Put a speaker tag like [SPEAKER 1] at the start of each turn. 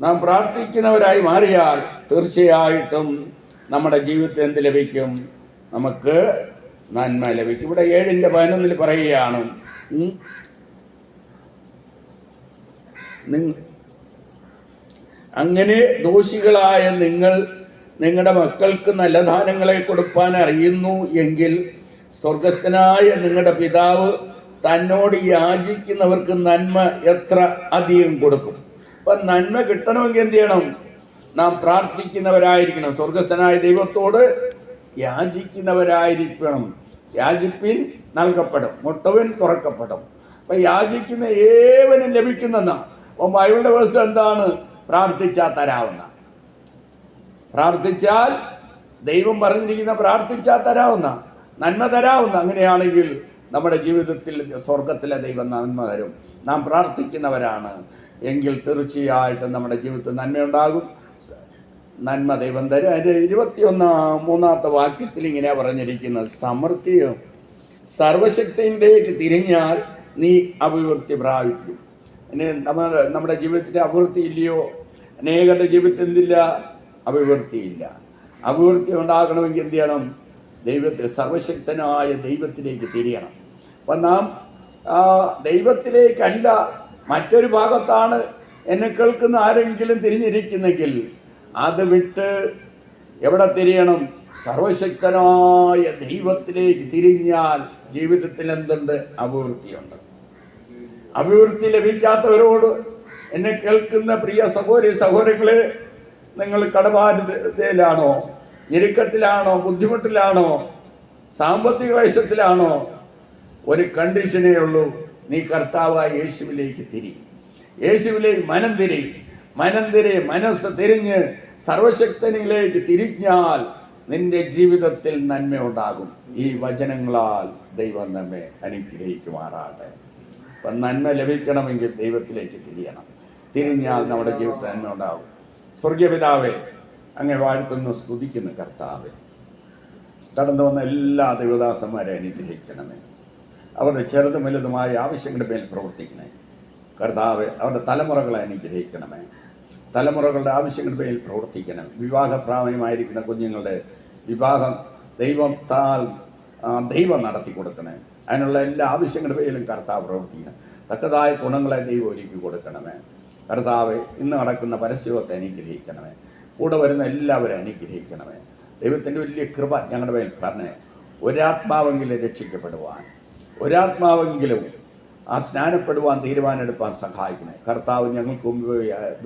[SPEAKER 1] നാം പ്രാർത്ഥിക്കുന്നവരായി മാറിയാൽ തീർച്ചയായിട്ടും നമ്മുടെ ജീവിതത്തിൽ എന്ത് ലഭിക്കും? നമുക്ക് നന്മ ലഭിക്കും. ഇവിടെ ഏഴിന്റെ പതിനൊന്നിൽ പറയുകയാണ് അങ്ങനെ ദോഷികളായ നിങ്ങൾ നിങ്ങളുടെ മക്കൾക്ക് നല്ല ദാനങ്ങളെ കൊടുപ്പാൻ അറിയുന്നു എങ്കിൽ സ്വർഗസ്ഥനായ നിങ്ങളുടെ പിതാവ് തന്നോട് യാചിക്കുന്നവർക്ക് നന്മ എത്ര അധികം കൊടുക്കും? അപ്പം നന്മ കിട്ടണമെങ്കിൽ എന്ത് ചെയ്യണം? നാം പ്രാർത്ഥിക്കുന്നവരായിരിക്കണം. സ്വർഗസ്ഥനായ ദൈവത്തോട് യാചിക്കുന്നവരായിരിക്കണം. യാചിപ്പിൻ നൽകപ്പെടും. മുട്ടവൻ തുറക്കപ്പെടും. അപ്പം യാചിക്കുന്ന ഏവനും ലഭിക്കുന്നതാണ് അപ്പം ബൈബിളിന്റെ വ്യവസ്ഥ എന്താണ്? പ്രാർത്ഥിച്ചാൽ തരാവുന്ന. പ്രാർത്ഥിച്ചാൽ ദൈവം പറഞ്ഞിരിക്കുന്ന പ്രാർത്ഥിച്ചാൽ തരാവുന്ന. നന്മ തരാവുന്ന. അങ്ങനെയാണെങ്കിൽ നമ്മുടെ ജീവിതത്തിൽ സ്വർഗത്തിലെ ദൈവം നന്മ തരും. നാം പ്രാർത്ഥിക്കുന്നവരാണ്. എങ്കിൽ തീർച്ചയായിട്ടും നമ്മുടെ ജീവിതത്തിൽ നന്മയുണ്ടാകും. നന്മ ദൈവം തരും. അതിന്റെ ഇരുപത്തിയൊന്നാം മൂന്നാമത്തെ വാക്യത്തിൽ ഇങ്ങനെ പറഞ്ഞിരിക്കുന്നത് സമൃദ്ധിയും സർവശക്തിയിലേക്ക് തിരിഞ്ഞാൽ നീ അഭിവൃദ്ധി പ്രാപിക്കും. ഇനി നമ്മൾ നമ്മുടെ ജീവിതത്തിന്റെ അഭിവൃദ്ധി ഇല്ലയോ? അനേകരുടെ ജീവിതത്തിൽ എന്തില്ല? അഭിവൃദ്ധിയില്ല അഭിവൃദ്ധി ഉണ്ടാകണമെങ്കിൽ എന്ത് ചെയ്യണം? ദൈവത്തെ സർവശക്തനായ ദൈവത്തിലേക്ക് തിരിയണം. അപ്പം നാം ദൈവത്തിലേക്കല്ല മറ്റൊരു ഭാഗത്താണ് എന്നെ കേൾക്കുന്ന ആരെങ്കിലും തിരിഞ്ഞിരിക്കുന്നെങ്കിൽ അത് വിട്ട് എവിടെ തിരിയണം? സർവശക്തനായ ദൈവത്തിലേക്ക് തിരിഞ്ഞാൽ ജീവിതത്തിൽ എന്തുണ്ട്? അഭിവൃദ്ധിയുണ്ട്. അഭിവൃദ്ധി ലഭിക്കാത്തവരോട് എന്നെ കേൾക്കുന്ന പ്രിയ സഹോദരി സഹോദരങ്ങളെ നിങ്ങൾ കടബാധ്യതയിലാണോ? ഞെരുക്കത്തിലാണോ ബുദ്ധിമുട്ടിലാണോ സാമ്പത്തിക ക്ലേശത്തിലാണോ ഒരു കണ്ടീഷനേ ഉള്ളൂ നീ കർത്താവായ യേശുവിലേക്ക് തിരി. യേശുവിലേക്ക് മനം തിരി. മനം തിരി മനസ്സ് തിരിഞ്ഞ് സർവശക്തനിലേക്ക് തിരിഞ്ഞാൽ നിന്റെ ജീവിതത്തിൽ നന്മയുണ്ടാകും. ഈ വചനങ്ങളാൽ ദൈവം നമ്മെ അനുഗ്രഹിക്കുമാറാട്ടെ അപ്പം നന്മ ലഭിക്കണമെങ്കിൽ ദൈവത്തിലേക്ക് തിരിയണം. തിരിഞ്ഞാൽ നമ്മുടെ ജീവിതത്തിൽ നന്മ ഉണ്ടാകും സ്വർഗീയപിതാവെ അങ്ങനെ വാഴ്ത്തുന്നു സ്തുതിക്കുന്നു കർത്താവ്. കടന്നു വന്ന എല്ലാ ദേവദാസന്മാരെ അനുഗ്രഹിക്കണമേ. അവരുടെ ചെറുതും വലുതുമായ ആവശ്യങ്ങളുടെ മേൽ പ്രവർത്തിക്കണേ. കർത്താവ് അവരുടെ തലമുറകളെ അനുഗ്രഹിക്കണമേ. തലമുറകളുടെ ആവശ്യങ്ങളുടെ മേൽ പ്രവർത്തിക്കണം. വിവാഹപ്രാമയമായിരിക്കുന്ന കുഞ്ഞുങ്ങളുടെ വിവാഹം ദൈവത്താൽ ദൈവം നടത്തി കൊടുക്കണേ. അതിനുള്ള എല്ലാ ആവശ്യങ്ങളുടെ പേരിലും കർത്താവ് പ്രവർത്തിക്കണം. തക്കതായ ഗുണങ്ങളെ ദൈവം ഒരുക്കി കൊടുക്കണമേ. കർത്താവ് ഇന്ന് നടക്കുന്ന പരസ്യമൊക്കെ അനുഗ്രഹിക്കണമേ. കൂടെ വരുന്ന എല്ലാവരും അനുഗ്രഹിക്കണമേ. ദൈവത്തിന്റെ വലിയ കൃപ ഞങ്ങളുടെ മേൽ പറഞ്ഞേ. ഒരാത്മാവെങ്കിലും രക്ഷിക്കപ്പെടുവാൻ ഒരാത്മാവെങ്കിലും ആ സ്നാനപ്പെടുവാൻ തീരുമാനമെടുപ്പാൻ സഹായിക്കണേ. കർത്താവ് ഞങ്ങൾക്ക് മുമ്പ്